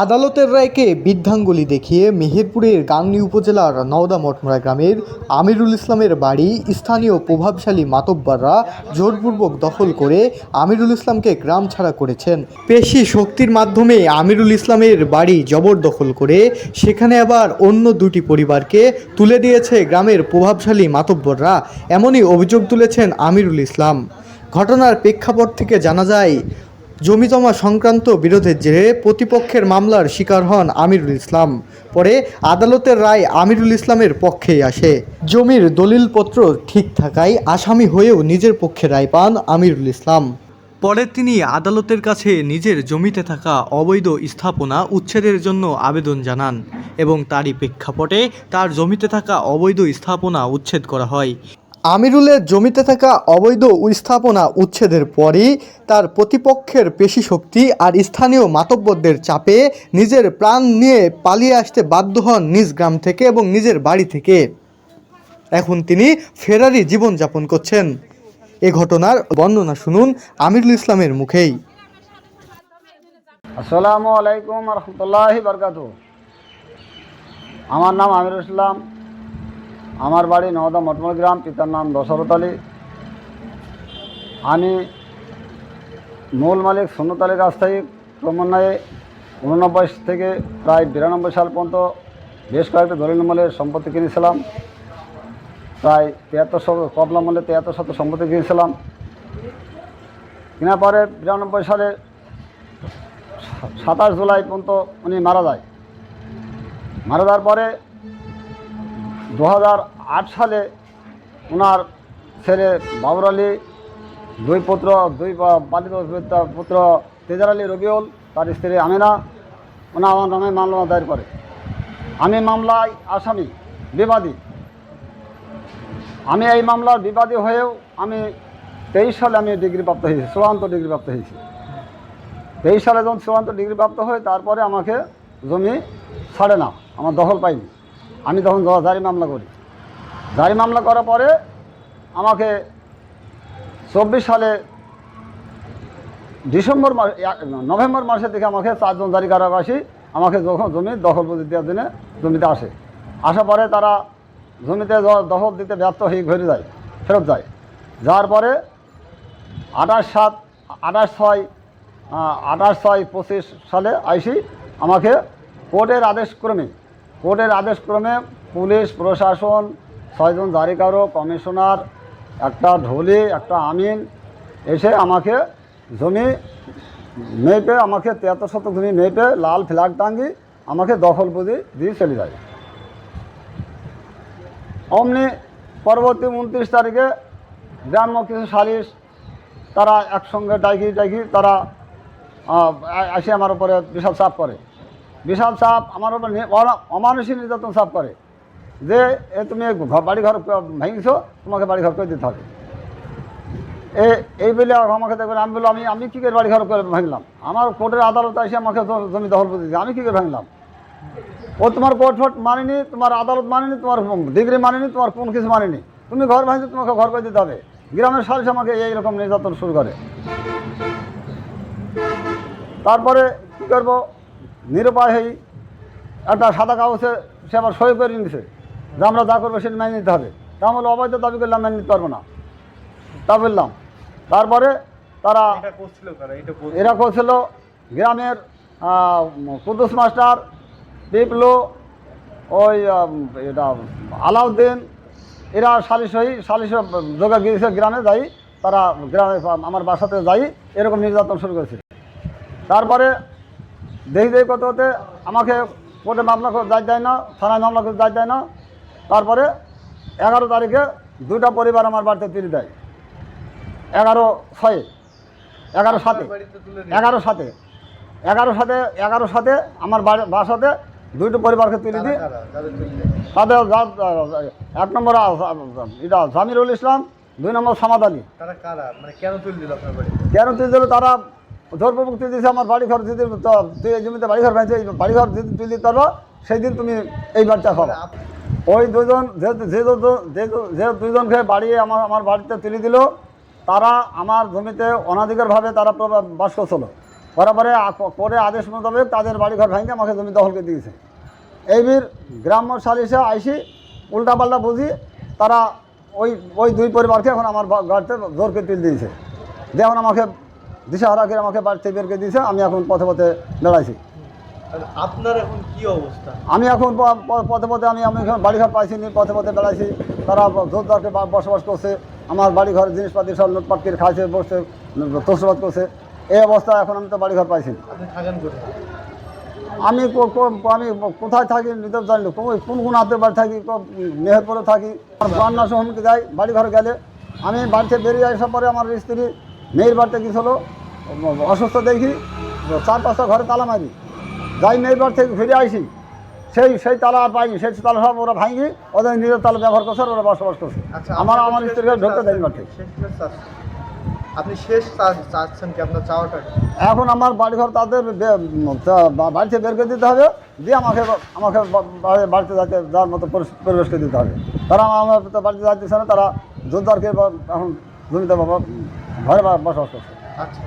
আদালতের রায়কে বৃদ্ধাঙ্গুলি দেখিয়ে মেহেরপুরের গাংনী উপজেলার নওদা মঠমরা গ্রামের আমিরুল ইসলামের বাড়ি স্থানীয় প্রভাবশালী মাতব্বররা জোরপূর্বক দখল করে আমিরুল ইসলামকে গ্রাম ছাড়া করেছেন। পেশি শক্তির মাধ্যমে আমিরুল ইসলামের বাড়ি জবরদখল করে সেখানে আবার অন্য দুটি পরিবারকে তুলে দিয়েছে গ্রামের প্রভাবশালী মাতব্বররা। এমনই অভিযোগ তুলেছেন আমিরুল ইসলাম। ঘটনার প্রেক্ষাপট থেকে জানা যায় জমিজমা সংক্রান্ত বিরোধের জেরে প্রতিপক্ষের মামলার শিকার হন আমিরুল ইসলাম, পরে আদালতের রায় আমিরুল ইসলামের পক্ষেই আসে। জমির দলিলপত্র ঠিক থাকায় আসামি হয়েও নিজের পক্ষে রায় পান আমিরুল ইসলাম। পরে তিনি আদালতের কাছে নিজের জমিতে থাকা অবৈধ স্থাপনা উচ্ছেদের জন্য আবেদন জানান এবং তারই প্রেক্ষাপটে তার জমিতে থাকা অবৈধ স্থাপনা উচ্ছেদ করা হয়। আমিরুলের জমিতে থাকা অবৈধ স্থাপনা উচ্ছেদের পরই তার প্রতিপক্ষের পেশি শক্তি আর স্থানীয় মাতব্বরদের চাপে নিজের প্রাণ নিয়ে পালিয়ে আসতে বাধ্য হন নিজ গ্রাম থেকে এবং নিজের বাড়ি থেকে। এখন তিনি ফেরারি জীবনযাপন করছেন। এ ঘটনার বর্ণনা শুনুন আমিরুল ইসলামের মুখেই। আসসালামু আলাইকুম রহমতুল্লাহি বরকাত আমার নাম আমির ইসলাম। আমার বাড়ি নওদা মটমল গ্রাম, পিতার নাম দশরথ আলী। আমি মূল মালিক সুন্নত আলীর কাছ থেকে ক্রমান্বয়ে উননব্বই থেকে প্রায় বিরানব্বই সাল পর্যন্ত বেশ কয়েকটি দলিল মূলের সম্পত্তি কিনেছিলাম। প্রায় তিয়াত্তর শত কবলা মূল্যে তিয়াত্তর শত সম্পত্তি কিনেছিলাম। কেনার পরে বিরানব্বই সালে সাতাশ জুলাই পর্যন্ত উনি মারা যায়। মারা যাওয়ার পরে দু হাজার আট সালে ওনার ছেলে বাবর আলী, দুই পুত্র, দুই পালিত পুত্র তেজার আলী রবিউল, তার স্ত্রী আমিনা, ওনা আমার নামে মামলা দায়ের করে। আমি মামলায় আসামি, বিবাদী। আমি এই মামলার বিবাদী হয়েও আমি তেইশ সালে আমি ডিগ্রি প্রাপ্ত হয়েছি, চূড়ান্ত ডিগ্রি প্রাপ্ত হয়েছি। তেইশ সালে যখন চূড়ান্ত ডিগ্রি প্রাপ্ত হয় তারপরে আমাকে জমি ছাড়ে না, আমার দখল পাইনি আমি তখন জারি মামলা করি। জারি মামলা করার পরে আমাকে চব্বিশ সালে ডিসেম্বর মাস নভেম্বর মাসের দিকে আমাকে চারজন জারি কারাবাসী আমাকে যখন জমি দখল প্রতি দেওয়ার জন্য জমিতে আসে। আসার পরে তারা জমিতে দখল দিতে ব্যর্থ হয়ে ঘুরে যায়, ফেরত যায়। যাওয়ার পরে আঠাশ সাত, আঠাশ ছয় আঠাশ ছয় পঁচিশ সালে আইসি আমাকে কোর্টের আদেশক্রমে কোর্টের আদেশক্রমে পুলিশ, প্রশাসন, ছয়জন জারিকারক, কমিশনার, একটা ঢোলি, একটা আমিন এসে আমাকে জমি মেপে, আমাকে তিয়াত্তর শতক জমি মেপে লাল ফ্ল্যাগ টাঙ্গি আমাকে দখল বুঝি দিয়ে চলে যায়। অমনি পরবর্তী উনত্রিশ তারিখে গ্রাম্য কিছু সালিশ, তারা একসঙ্গে ডাকি ডাকি তারা এসে আমার উপরে বিশাল চাপ করে বিশাল চাপ, আমার উপর অমানুষিক নির্যাতন চাপ করে। যে, এ তুমি বাড়ি ঘর ভেঙেছো, তোমাকে বাড়ি ঘর করে দিতে হবে। এ, এই বলে আমাকে দেখবেন, আমি বললাম, আমি আমি কী করে বাড়ি ঘর করে ভাঙলাম? আমার কোর্টের আদালত এসে আমাকে জমি দখল করে দিয়েছে, আমি কী করে ভাঙলাম? ও তোমার কোর্ট ফোর্ট মানেনি, তোমার আদালত মানেনি, তোমার ডিগ্রি মানেনি, তোমার কোন কিছু মানেনি। তুমি ঘর ভাঙছো, তোমাকে ঘর করে দিতে হবে। গ্রামের সালিশ আমাকে এইরকম নির্যাতন শুরু করে। তারপরে কী করব? নিরুপায় হই একটা সাদা কাগজে সে আবার সই করে নিছে। যে আমরা যা করব সেটা মেনে নিতে হবে। তা আমরা অবৈধ দাবি করলাম মেনে নিতে পারব না। তা বললাম। তারপরে তারা এরা করছিল গ্রামের কুদ্দুস মাস্টার পিপলু ওই এটা আলাউদ্দিন এরা সালিশ হই সালিশ যোগা গিয়েছে গ্রামে যাই তারা গ্রামে আমার বাসাতে যাই এরকম নির্যাতন শুরু করেছে। তারপরে দেখি দেখি করতে করতে আমাকে কোর্টে মামলা করে যাই দেয় না থানায় মামলা করে যাই দেয় না। তারপরে এগারো তারিখে দুটা পরিবার আমার বাড়িতে তুলে দেয়। এগারো ছয়ে এগারো সাতে এগারো সাতে এগারো সাথে এগারো সাথে আমার বাড়ি বাসাতে দুইটো পরিবারকে তুলে দিই। তাদের এক নম্বর এটা জামিরুল ইসলাম দুই নম্বর সামাদ আলী। তারা মানে কেন তুলে দিল আপনার বাড়ি কেন তুই আমার বাড়ি ঘর যেদিন তো- তুই এই জমিতে বাড়ি ঘর এই বাড়ি ঘর যেদিন তুই দিতে পারব সেই দিন তুমি এই বাড়িটা পাবো ওই দুজন, যে যে দুজনকে বাড়ি আমার আমার বাড়িতে তুলে দিল, তারা আমার জমিতে অনাধিকারভাবে তারা বাস করছিল। পরে করে আদেশ মোতাবেক তাদের বাড়িঘর ভেঙে আমাকে জমি দখলকে দিয়েছে। এইবির গ্রাম্য সালিশে আইসি, উল্টাপাল্টা বুঝি, তারা ওই ওই দুই পরিবারকে এখন আমার গাড়িতে জোরকে তুল দিয়েছে। দিয়ে এখন আমাকে দিশাহারা করে আমাকে বাড়িতে বের করে দিয়েছে আমি এখন পথে পথে বেড়াইছি আপনার এখন কি অবস্থা? আমি এখন পথে পথে আমি আমি এখন বাড়িঘর পাইছি নি পথে পথে বেড়াইছি তারা জোরদারকে বসবাস করছে। আমার বাড়িঘরের জিনিসপাতি সব লুটপাট করে খাইছে বসছে তোষবাদ করছে। এই অবস্থা এখন আমি তো বাড়িঘর পাইছি আমি আমি কোথায় থাকি নিজের জানি কোন কোন হাতে বাড়ি থাকি মেহেরপুরে থাকি। আমার বান্না সহমকে যাই বাড়ি ঘরে গেলে। আমি বাড়িতে বেরিয়ে আসার পরে আমার স্ত্রী মেয়ের বাড়িতে হলো অসুস্থ দেখি চার পাঁচটা ঘরে তালা মারি। যাই মেয়ের বাড়ি থেকে ফিরে আসি সেই সেই তালা আর পাইনি সেই তালা সব ওরা ভাঙি ওদের নিজের তালা ব্যবহার করছে ওরা বসবাস করছে। আচ্ছা আমার আমার স্ত্রীকে ঢুকতে দেয়নি মাঠে। আপনি শেষ চাচ্ছেন কি আপনার চাওয়াটা? এখন আমার বাড়িঘর তাদের বাড়িতে বের করে দিতে হবে দিয়ে আমাকে আমাকে বাড়িতে যাতে যাওয়ার মতো পরিস- পরিবেশ করে দিতে হবে। তারা আমার তো বাড়িতে যাচ্ছে না তারা জোরদারকে এখন জমিতে বাবা ঘরে বসবাস করছে। আচ্ছা।